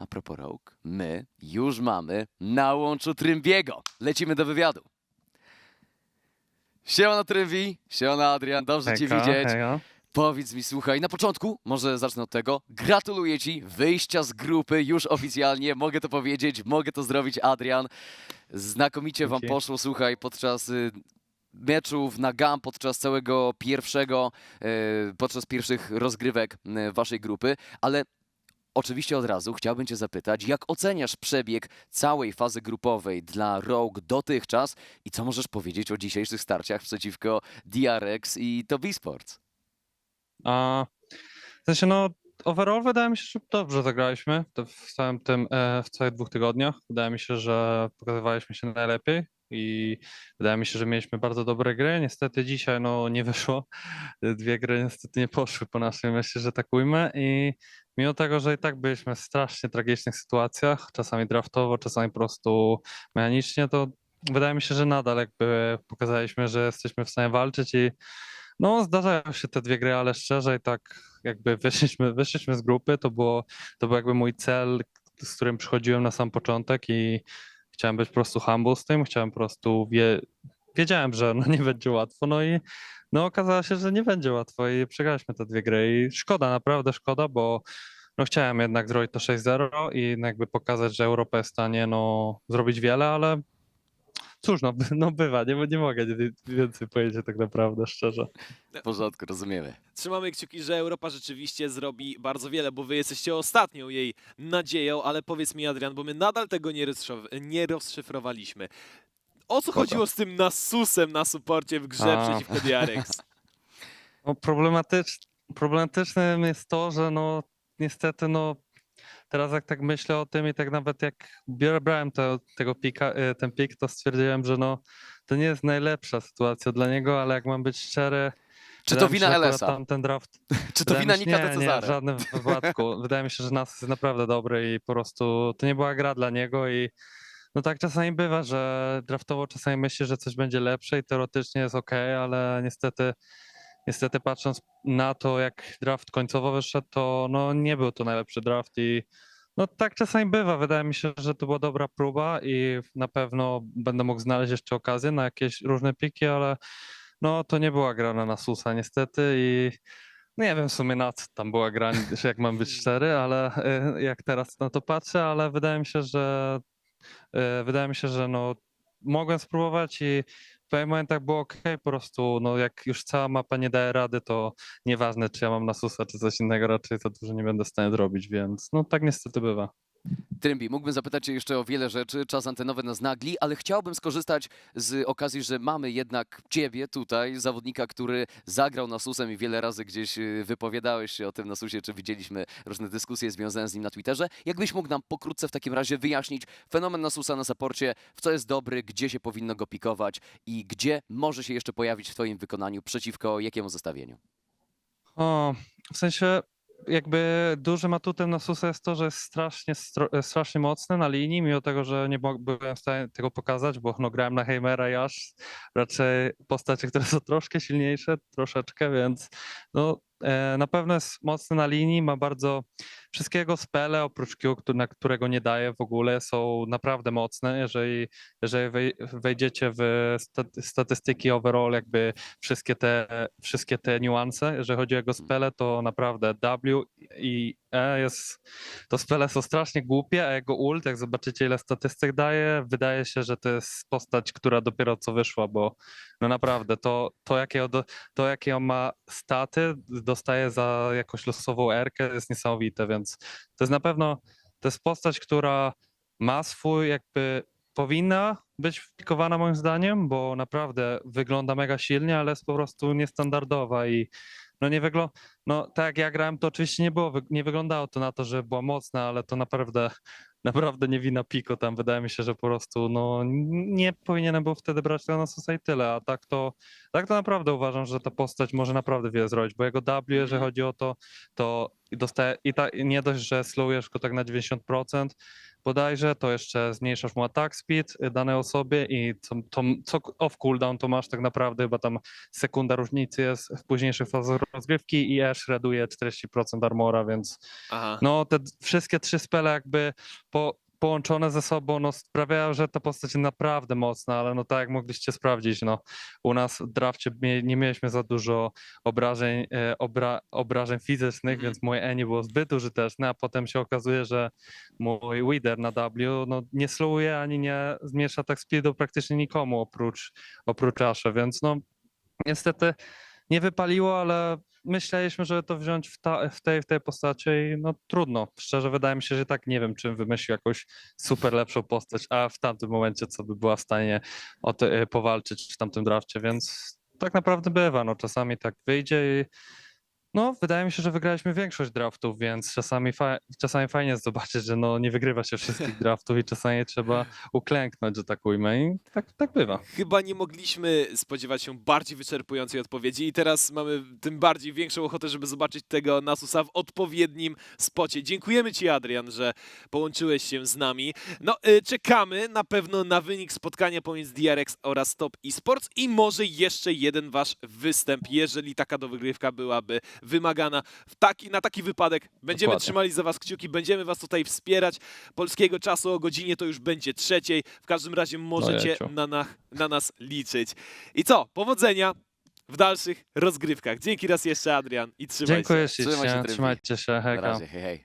A propos Rogue, my już mamy na łączu Trymbiego. Lecimy do wywiadu. Siemano Trymbi, siemano Adrian, dobrze Cię Hejka, widzieć. hejo. Powiedz mi, słuchaj, na początku, może zacznę od tego, gratuluję Ci wyjścia z grupy już oficjalnie, mogę to powiedzieć, mogę to zrobić, Adrian. Znakomicie Wam Dzięki. poszło, słuchaj, podczas y, meczów na GAM, podczas całego pierwszego, y, podczas pierwszych rozgrywek y, Waszej grupy, ale oczywiście od razu chciałbym Cię zapytać, jak oceniasz przebieg całej fazy grupowej dla Rogue dotychczas i co możesz powiedzieć o dzisiejszych starciach przeciwko DRX i Tobii Sports? A, w sensie, no, overall wydaje mi się, że dobrze zagraliśmy w całym tym, e, w całych dwóch tygodniach. Wydaje mi się, że pokazywaliśmy się najlepiej i wydaje mi się, że mieliśmy bardzo dobre gry. Niestety dzisiaj, no, nie wyszło. Dwie gry niestety nie poszły po naszej myśli, że tak ujmę i mimo tego, że i tak byliśmy w strasznie tragicznych sytuacjach, czasami draftowo, czasami po prostu mechanicznie, to wydaje mi się, że nadal jakby pokazaliśmy, że jesteśmy w stanie walczyć i no, zdarzają się te dwie gry, ale szczerze i tak jakby wyszliśmy, wyszliśmy z grupy, to było, to był jakby mój cel, z którym przychodziłem na sam początek i chciałem być po prostu humble z tym, chciałem po prostu, wie, wiedziałem, że no nie będzie łatwo, no i no okazało się, że nie będzie łatwo i przegraliśmy te dwie gry i szkoda, naprawdę szkoda, bo no chciałem jednak zrobić to 6-0 i jakby pokazać, że Europa jest w stanie no zrobić wiele, ale cóż, no, no bywa, nie, nie mogę więcej powiedzieć tak naprawdę, szczerze. W porządku, rozumiemy. Trzymamy kciuki, że Europa rzeczywiście zrobi bardzo wiele, bo wy jesteście ostatnią jej nadzieją, ale powiedz mi Adrian, bo my nadal tego nie, rozszyf- nie rozszyfrowaliśmy. O co chodziło z tym Nasusem na suporcie w grze A. przeciwko DRX? No, problematycz, problematycznym jest to, że no niestety no teraz jak tak myślę o tym i tak nawet jak biorę, brałem to, tego pika, y, ten pik, to stwierdziłem, że no to nie jest najlepsza sytuacja dla niego, ale jak mam być szczery, Czy to wina LS-a? Tamten draft Czy to wina Nika nie, nie, w żadnym wypadku. Wydaje mi się, że nas jest naprawdę dobry i po prostu to nie była gra dla niego i no tak czasami bywa, że draftowo czasami myśli, że coś będzie lepsze i teoretycznie jest ok, ale niestety niestety patrząc na to, jak draft końcowo wyszedł, to no nie był to najlepszy draft i no tak czasami bywa. Wydaje mi się, że to była dobra próba i na pewno będę mógł znaleźć jeszcze okazję na jakieś różne piki, ale no to nie była gra na Nasusa niestety i no nie wiem w sumie na co tam była gra, jak mam być szczery, ale y, jak teraz na to patrzę, ale wydaje mi się, że wydaje mi się, że no mogłem spróbować i w pewnych momentach było ok, po prostu no jak już cała mapa nie daje rady, to nieważne czy ja mam Nasusa czy coś innego, raczej za dużo nie będę w stanie zrobić, więc no tak niestety bywa. Trymbi, mógłbym zapytać Cię jeszcze o wiele rzeczy, czas antenowy nas nagli, ale chciałbym skorzystać z okazji, że mamy jednak Ciebie tutaj, zawodnika, który zagrał Nasusem i wiele razy gdzieś y, wypowiadałeś się o tym Nasusie, czy widzieliśmy różne dyskusje związane z nim na Twitterze. Jakbyś mógł nam pokrótce w takim razie wyjaśnić fenomen Nasusa na saporcie, w co jest dobry, gdzie się powinno go pikować i gdzie może się jeszcze pojawić w Twoim wykonaniu, przeciwko jakiemu zestawieniu? O, w sensie jakby dużym atutem Nasusa jest to, że jest strasznie, strasznie mocny na linii, mimo tego, że nie byłem w stanie tego pokazać, bo no, grałem na Heimera i aż raczej postacie, które są troszkę silniejsze, troszeczkę, więc no, na pewno jest mocny na linii, ma bardzo wszystkie jego spele oprócz Q, na którego nie daje w ogóle, są naprawdę mocne. Jeżeli, jeżeli wej- wejdziecie w stat- statystyki overall, jakby wszystkie te, wszystkie te niuanse, jeżeli chodzi o jego spele, to naprawdę W i E jest, to spele są strasznie głupie, a jego ult, jak zobaczycie ile statystyk daje, wydaje się, że to jest postać, która dopiero co wyszła, bo no naprawdę to, to, jakie, on to jakie on ma staty, dostaje za jakąś losową erkę, jest niesamowite, więc to jest na pewno, to jest postać, która ma swój jakby powinna być wpikowana moim zdaniem, bo naprawdę wygląda mega silnie, ale jest po prostu niestandardowa i no nie wygląda, no tak jak ja grałem, to oczywiście nie było, nie wyglądało to na to, że była mocna, ale to naprawdę, naprawdę nie wina Piko tam, wydaje mi się, że po prostu no nie powinienem był wtedy brać tego na Susa i tyle, a tak to, tak to naprawdę uważam, że ta postać może naprawdę wiele zrobić, bo jego W, jeżeli Mhm. chodzi o to, to i, dostaje, i, ta, nie dość, że slowujesz go tak na 90% bodajże, to jeszcze zmniejszasz mu attack speed y, danej osobie i co, to, co off cooldown to masz tak naprawdę chyba tam sekunda różnicy jest w późniejszych fazach rozgrywki i Ash reduje 40% armora, więc Aha. no te wszystkie trzy spele jakby po, połączone ze sobą no sprawiają, że ta postać jest naprawdę mocna, ale no tak jak mogliście sprawdzić, no u nas w drafcie nie mieliśmy za dużo obrażeń, e, obra, obrażeń fizycznych, Mhm. więc moje Eni było zbyt użyteczne, a potem się okazuje, że mój Wither na W no nie slowuje ani nie zmniejsza tak speedu praktycznie nikomu oprócz, oprócz Ashe, więc no niestety nie wypaliło, ale myśleliśmy, żeby to wziąć w, ta, w, tej, w tej postaci i no trudno. Szczerze wydaje mi się, że tak nie wiem, czym wymyślił jakąś super lepszą postać, a w tamtym momencie co by była w stanie o powalczyć w tamtym drafcie, więc tak naprawdę bywa, no czasami tak wyjdzie i no wydaje mi się, że wygraliśmy większość draftów, więc czasami, fa- czasami fajnie jest zobaczyć, że no nie wygrywa się wszystkich draftów i czasami trzeba uklęknąć, że tak ujmę i tak, tak bywa. Chyba nie mogliśmy spodziewać się bardziej wyczerpującej odpowiedzi i teraz mamy tym bardziej większą ochotę, żeby zobaczyć tego Nasusa w odpowiednim spocie. Dziękujemy Ci, Adrian, że połączyłeś się z nami. No, y, czekamy na pewno na wynik spotkania pomiędzy DRX oraz Top Esports i może jeszcze jeden Wasz występ, jeżeli taka dogrywka byłaby wymagana. W taki, na taki wypadek będziemy Dokładnie. trzymali za Was kciuki, będziemy Was tutaj wspierać. Polskiego czasu o godzinie to już będzie trzeciej. W każdym razie możecie Jejciu. na, na, na nas liczyć. I co? Powodzenia w dalszych rozgrywkach. Dzięki raz jeszcze, Adrian, i trzymaj się. Dziękuję Trzymaj się, ślicznie, Trybi. trzymajcie się, Na razie, hej, hej.